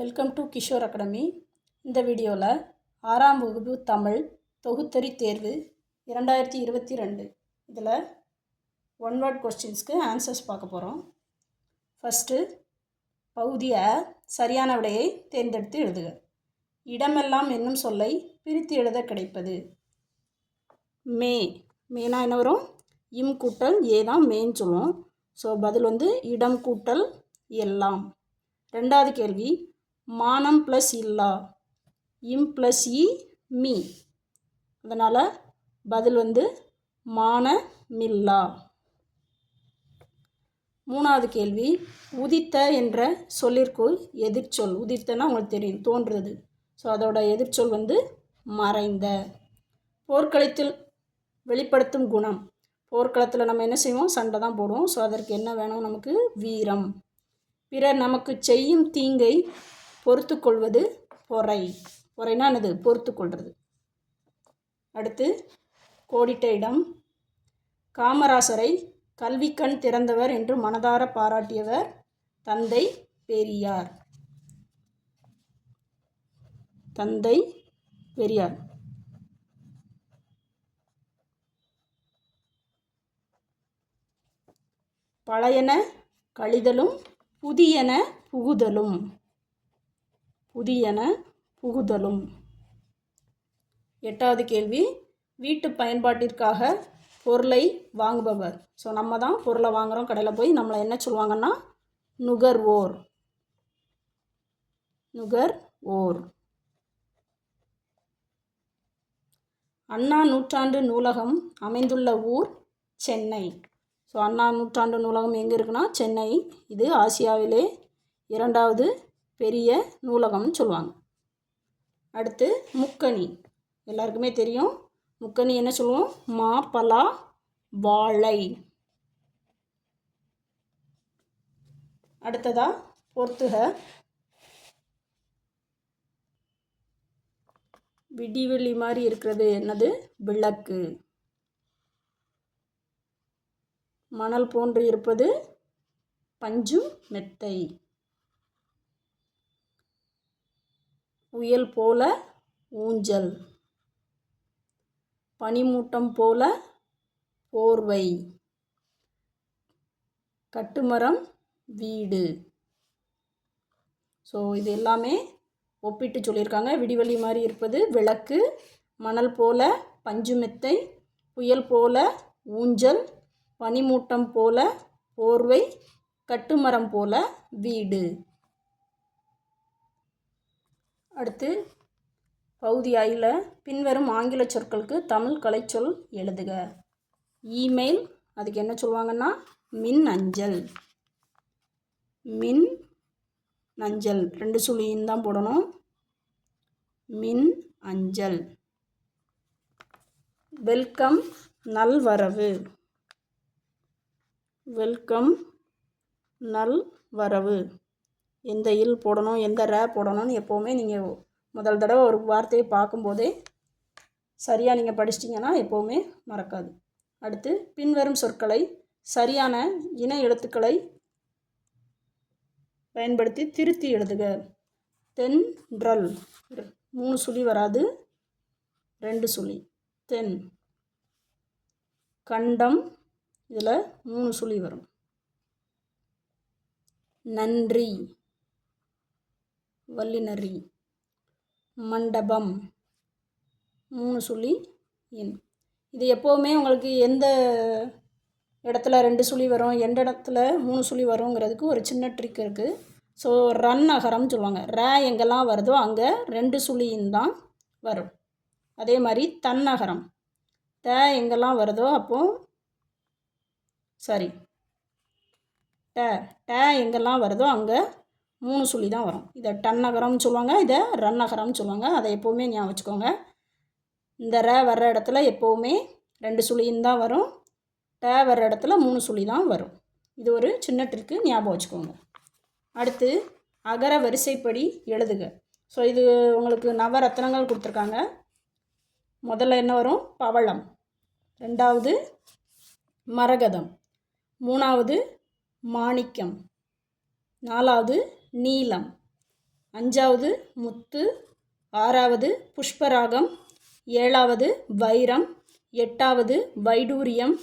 Welcome to Kishore academy இந்த வீடியோவில் ஆறாம் வகுப்பு தமிழ் தொகுத்தறி தேர்வு இரண்டாயிரத்தி இருபத்தி ரெண்டு. இதில் ஒன் வேர்ட் கொஸ்டின்ஸ்க்கு ஆன்சர்ஸ் பார்க்க போகிறோம் ஃபஸ்ட்டு பகுதியை சரியான விடையை தேர்ந்தெடுத்து எழுதுக. இடமெல்லாம் என்னும் சொல்லை பிரித்து எழுத கிடைப்பது. மே மேனா என்ன வரும்? இம் கூட்டல் ஏ தான் மேன்னு சொல்லுவோம். ஸோ பதில் வந்து இடம் கூட்டல் எல்லாம். ரெண்டாவது கேள்வி மானம் ப்ளஸ் இல்லா. இம் ப்ளஸ் இ மீ. அதனால் பதில் வந்து மான மில்லா. மூணாவது கேள்வி உதித்த என்ற சொல்லிற்குள் எதிர்ச்சொல். உதித்தனா உங்களுக்கு தெரியும் தோன்றுறது. ஸோ அதோட எதிர்ச்சொல் வந்து மறைந்த. போர்க்களத்தில் வெளிப்படுத்தும் குணம். போர்க்களத்தில் நம்ம என்ன செய்வோம்? சண்டை தான் போடுவோம். ஸோ அதற்கு என்ன வேணும்? நமக்கு வீரம். பிறர் நமக்கு செய்யும் தீங்கை பொறுத்து கொள்வது பொறை. பொறைனா என்னது? பொறுத்து கொள்வது அடுத்து கோடிட்ட இடம். காமராசரை கல்விக்கண் திறந்தவர் என்று மனதார பாராட்டியவர் தந்தை பெரியார். தந்தை பெரியார். பழையன கழிதலும் புதியன புகுதலும். புதியன புகுதலும். எட்டாவது கேள்வி வீட்டு பயன்பாட்டிற்காக பொருளை வாங்குபவர். ஸோ நம்ம தான் பொருளை வாங்குகிறோம் கடையில் போய் நம்மளை என்ன சொல்லுவாங்கன்னா நுகர்வோர். நுகர் ஓர் அண்ணா நூற்றாண்டு நூலகம் அமைந்துள்ள ஊர் சென்னை. ஸோ அண்ணா நூற்றாண்டு நூலகம் எங்கே இருக்குன்னா சென்னை. இது ஆசியாவிலே இரண்டாவது பெரிய நூலகம்னு சொல்லுவாங்க. அடுத்து முக்கணி எல்லாருக்குமே தெரியும். முக்கணி என்ன சொல்லுவோம்? மா பலா வாழை. அடுத்ததா பொறுத்துக. விடிவெளி மாதிரி இருக்கிறது என்னது? விளக்கு. மணல் போன்று இருப்பது பஞ்சு மெத்தை. புயல் போல ஊஞ்சல். பனிமூட்டம் போல போர்வை. கட்டுமரம் வீடு. ஸோ இது எல்லாமே ஒப்பிட்டு சொல்லியிருக்காங்க. விடிவெளி மாதிரி இருப்பது விளக்கு மணல் போல பஞ்சு மெத்தை புயல் போல ஊஞ்சல் பனிமூட்டம் போல போர்வை கட்டுமரம் போல வீடு. அடுத்து பகுதி ஐயில் பின்வரும் ஆங்கில சொற்களுக்கு தமிழ் கலைச்சொல் எழுதுக. இமெயில் அதுக்கு என்ன சொல்லுவாங்கன்னா? மின் அஞ்சல். மின் அஞ்சல். ரெண்டு சுழியும் தான் போடணும். மின் அஞ்சல். வெல்கம் நல்வரவு. வெல்கம் நல் வரவு எந்த இல் போடணும் எந்த ரே போடணும்னு எப்போவுமே நீங்கள் முதல் தடவை ஒரு வார்த்தையை பார்க்கும்போதே சரியாக நீங்கள் படிச்சிட்டிங்கன்னா எப்போவுமே மறக்காது. அடுத்து பின்வரும் சொற்களை சரியான இன எழுத்துக்களை பயன்படுத்தி திருத்தி எழுதுக. தென்றல். மூணு சுழி வராது ரெண்டு சுழி. தென். கண்டம். இதில் மூணு சுழி வரும். நன்றி. வல்லினரி. மண்டபம். மூணு சுழி எண். இது எப்போவுமே உங்களுக்கு எந்த இடத்துல ரெண்டு சுழி வரும் எந்த இடத்துல மூணு சுழி வருங்கிறதுக்கு ஒரு சின்ன ட்ரிக் இருக்குது ஸோ ரன் அகரம்னு சொல்லுவாங்க. ரே எங்கெல்லாம் வருதோ அங்கே ரெண்டு சுழியின் தான் வரும். அதே மாதிரி தன்னகரம் த எங்கெல்லாம் வருதோ அப்போது சாரி ட ட எங்கெல்லாம் வருதோ அங்கே மூணு சொல்லி தான் வரும். இதை டன்னகரம்னு சொல்லுவாங்க இதை ரன்னகரம்னு சொல்லுவாங்க. அதை எப்போவுமே ஞாபகம் வச்சுக்கோங்க. இந்த ர வர்ற இடத்துல எப்போவுமே ரெண்டு சுழியும் தான் வரும். ட வர்ற இடத்துல மூணு சுழி தான் வரும். இது ஒரு சின்ன ட்ரிக்கு ஞாபகம் வச்சுக்கோங்க. அடுத்து அகர வரிசைப்படி எழுதுக. ஸோ இது உங்களுக்கு நவரத்னங்கள் கொடுத்துருக்காங்க. முதல்ல என்ன வரும்? பவளம். ரெண்டாவது மரகதம். மூணாவது மாணிக்கம். நாலாவது நீலம் அஞ்சாவது முத்து. ஆறாவது புஷ்பராகம். ஏழாவது வைரம். எட்டாவது வைடூரியம்.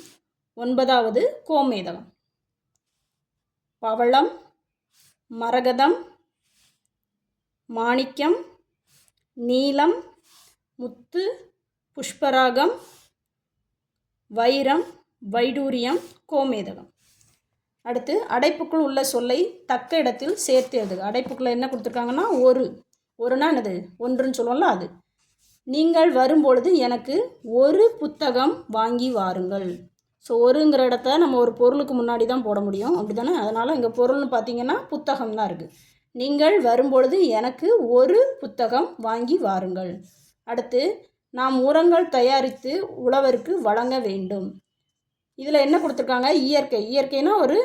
ஒன்பதாவது கோமேதகம் பவளம். மரகதம். மாணிக்கம். நீலம் முத்து. புஷ்பராகம். வைரம். வைடூரியம். கோமேதகம் அடுத்து அடைப்புக்குள் உள்ள சொல்லை தக்க இடத்தில் சேர்த்து எழுதுக அடைப்புக்குள்ள என்ன கொடுத்துருக்காங்கன்னா ஒரு. ஒருனா என்னது? ஒன்றுன்னு சொல்லுவோம்ல அது. நீங்கள் வரும்பொழுது எனக்கு ஒரு புத்தகம் வாங்கி வாருங்கள். ஸோ ஒருங்கிற இடத்த நம்ம ஒரு பொருளுக்கு முன்னாடி தான் போட முடியும். அப்படி தானே அதனால் இங்கே பொருள்னு பார்த்தீங்கன்னா புத்தகம் தான் இருக்குது நீங்கள் வரும்பொழுது எனக்கு ஒரு புத்தகம் வாங்கி வாருங்கள். அடுத்து நாம் உரங்கள் தயாரித்து உழவருக்கு வழங்க வேண்டும். இதில் என்ன கொடுத்துருக்காங்க? இயற்கை. இயற்கைனா ஒரு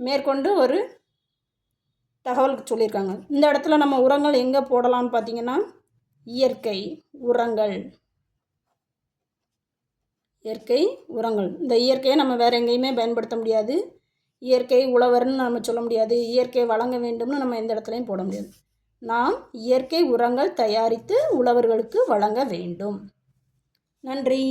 மேற்கொண்டு ஒரு தகவல் சொல்லியிருக்காங்க. இந்த இடத்துல நம்ம உரங்கள் எங்கே போடலாம்னு பார்த்தீங்கன்னா இயற்கை உரங்கள். இயற்கை உரங்கள். இந்த இயற்கையை நம்ம வேறு எங்கேயுமே பயன்படுத்த முடியாது. இயற்கை உழவர்னு நம்ம சொல்ல முடியாது. இயற்கை வழங்க வேண்டும்னு நம்ம எந்த இடத்துலையும் போட முடியாது. நாம் இயற்கை உரங்கள் தயாரித்து உழவர்களுக்கு வழங்க வேண்டும். நன்றி.